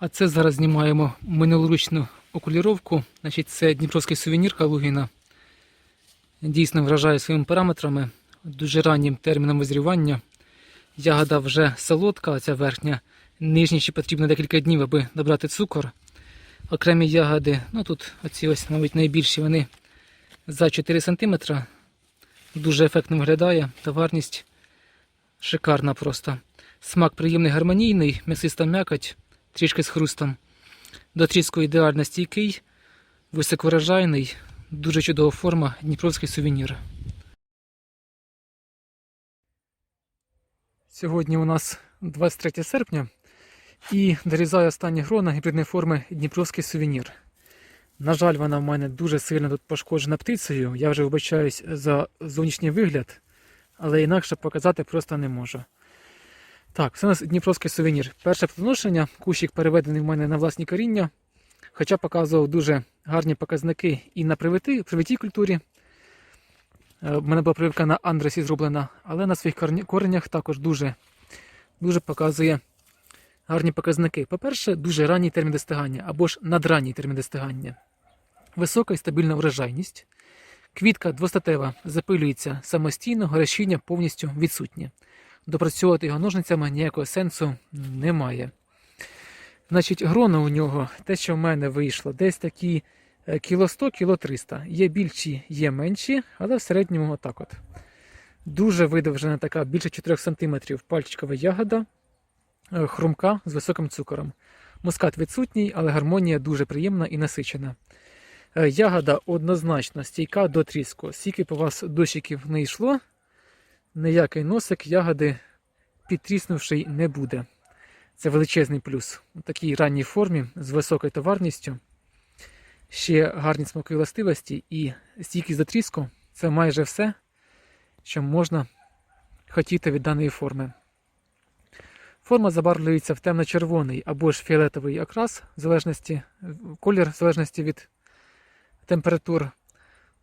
А це зараз знімаємо минулоручну окуліровку. Значить, це Дніпровський сувенір Калугіна. Дійсно вражає своїми параметрами, дуже раннім терміном визрівання. Ягода вже солодка, а ця верхня. Нижній ще потрібно декілька днів, аби набрати цукор. Окремі ягоди, ну тут оці ось, мабуть, найбільші, вони за 4 см. Дуже ефектно виглядає, товарність шикарна просто. Смак приємний гармонійний, м'ясиста м'якоть, трішки з хрустом. До тріску ідеально стійкий, високовражайний, дуже чудова форма, дніпровський сувенір. Сьогодні у нас 23 серпня і дорізаю останні грона гібридної форми Дніпровський сувенір. На жаль, вона в мене дуже сильно тут пошкоджена птицею. Я вже вибачаюсь за зовнішній вигляд, але інакше показати просто не можу. Так, це у нас Дніпровський сувенір. Перше плодоношення, кущик переведений в мене на власні коріння, хоча показував дуже гарні показники і на привиті, привитій культурі. Е, В мене була прививка на андресі зроблена, але на своїх коренях також дуже, дуже показує гарні показники. По-перше, дуже ранній термін достигання або ж надранній термін достигання. Висока і стабільна врожайність. Квітка двостатева запилюється самостійно, горощіння повністю відсутнє. Допрацьовувати його ножницями ніякого сенсу немає. Значить, гроно у нього, те, що в мене вийшло, десь такі е, кіло 100, кіло 300. Є більші, є менші, але в середньому отак от. Дуже видовжена така, більше 4 см пальчикова ягода, е, хрумка з високим цукором. Мускат відсутній, але гармонія дуже приємна і насичена. Е, Ягода однозначно стійка до тріску. Скільки по вас дощиків не йшло, ніякий носик ягоди підтріснувший не буде. Це величезний плюс. У такій ранній формі з високою товарністю. Ще гарні смакові властивості і стійкість до тріску це майже все, що можна хотіти від даної форми. Форма забарвлюється в темно-червоний або ж фіолетовий окрас, в залежності, колір в залежності від температур.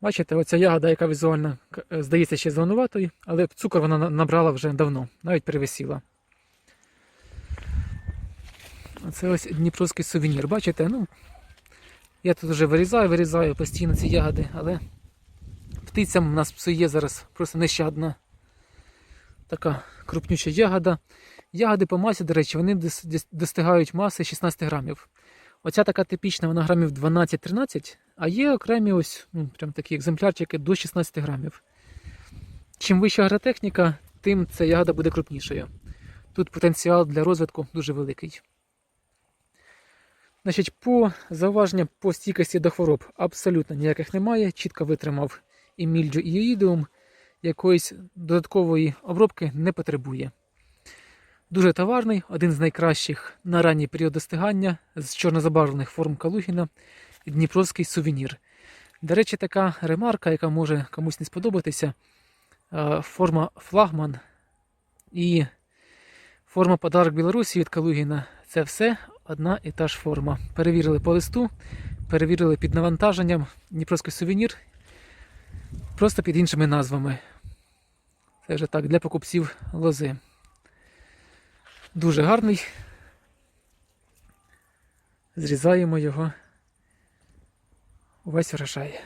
Бачите, оця ягода, яка візуально е, здається ще зеленуватою, але цукор вона набрала вже давно, навіть перевисіла. Це ось дніпровський сувенір. Бачите, ну, я тут вже вирізаю, вирізаю постійно ці ягоди, але птицям у нас псує зараз просто нещадна така крупнюча ягода. Ягоди по масі, до речі, вони дос- дос- достигають маси 16 грамів. Оця така типічна, вона грамів 12-13, а є окремі ось ну, прям такі екземплярчики до 16 грамів. Чим вища агротехніка, тим ця ягода буде крупнішою. Тут потенціал для розвитку дуже великий. Значить, по зауваження по стійкості до хвороб абсолютно ніяких немає. Чітко витримав і мільджу, і іїдеум. Якоїсь додаткової обробки не потребує. Дуже товарний, один з найкращих на ранній період достигання з чорнозабарвлених форм Калугіна Дніпровський сувенір. До речі, така ремарка, яка може комусь не сподобатися. Форма флагман і форма подарок Білорусі від Калугіна це все одна і та ж форма. Перевірили по листу, перевірили під навантаженням Дніпровський сувенір, просто під іншими назвами. Це вже так для покупців лози. Дуже гарний. Зрізаємо його увесь врожай.